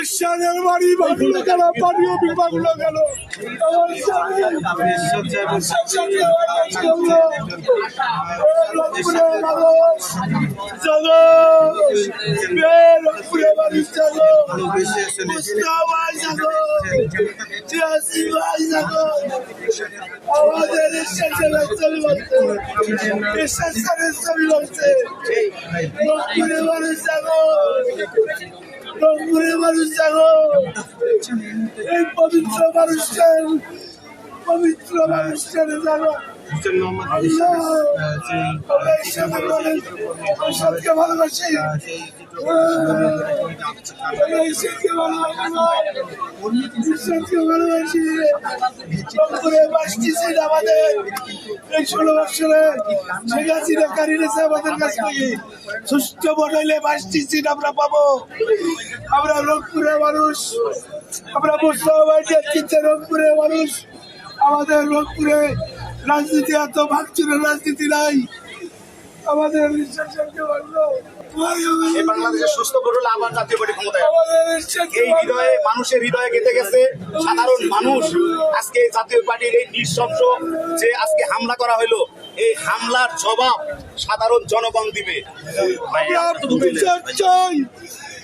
ঈশ্বরের বাড়ি ভাঙলো কেন পানীয় বিল ভাঙলো জাগো। আমাদের ঈশ্বরের ছবি রংপুরের মানুষ জাগো এই পবিত্র মানুষটার পবিত্র মানুষটার জাগো ভালোবাসি। আমাদের এই ষোলো বছরে। শেখ হাসিনা কারি নিয়েছে আমাদের কাছ থেকে সুস্থ হইলে বাসটি সিট আমরা পাবো। আমরা রংপুরের মানুষ। আমরা মুসলমান রংপুরের মানুষ। আমাদের রংপুরে রাজনীতি এত ভাগচুরের রাজনীতি নাই। আমাদের বাংলাদেশের সুস্থ করলে আবার জাতীয় পার্টি ক্ষমতায়। এই হৃদয়ে মানুষের হৃদয়ে গেঁথে গেছে সাধারণ মানুষ। আজকে জাতীয় পার্টির এই নৃশংস যে আজকে হামলা করা হলো এই হামলার জবাব সাধারণ জনগণ দিবে।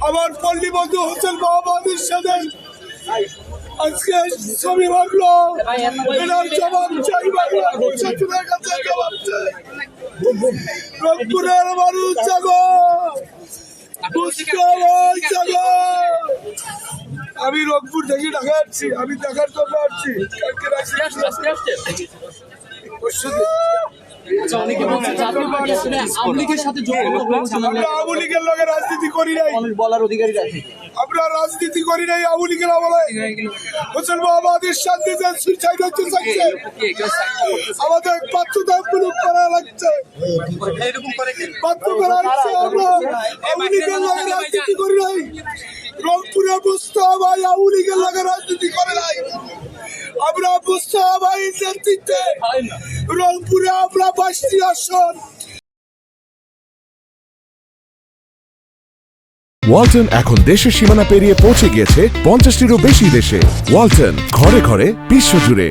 আমার পল্লী বন্ধু হোসেন মোহাম্মদের সাথে আজকে ছবি ভাগলো এনার জবাব চাই বাংলা ছাত্রদের কাছে জবাব চাই। রংপুরের মানুষ জাগো আমি রংপুর থেকে ঢাকা আসছি আমি দেখার জন্য আসছি। কালকে রাখছি পরশুদিন। আচ্ছা অনেকে বলছে জাতীয় পার্টি আসলে আওয়ামী লীগের সাথে যোগ আমরা আওয়ামী লীগের লগে রাজনীতি করি নাই। বলার অধিকারী আছে আমরা রাজনীতি করি নাই আওয়ামী লীগের শান্তি চাইছে আমাদের বাধ্যতামূলক করা লাগছে। বাধ্য করা হচ্ছে আমরা। আওয়ামী লীগের লগে রাজনীতি করি নাই। রংপুরে মুস্তাফা ভাই আওয়ামী লীগের লগে রাজনীতি করে নাই। আমরা মুস্তাফা ভাই নেতৃত্বে। রংপুরে আমরা পাঁচটি আসন। ওয়ালটন এখন দেশের সীমানা পেরিয়ে পৌঁছে গিয়েছে পঞ্চাশটিরও বেশি দেশে। ওয়ালটন ঘরে ঘরে বিশ্বজুড়ে।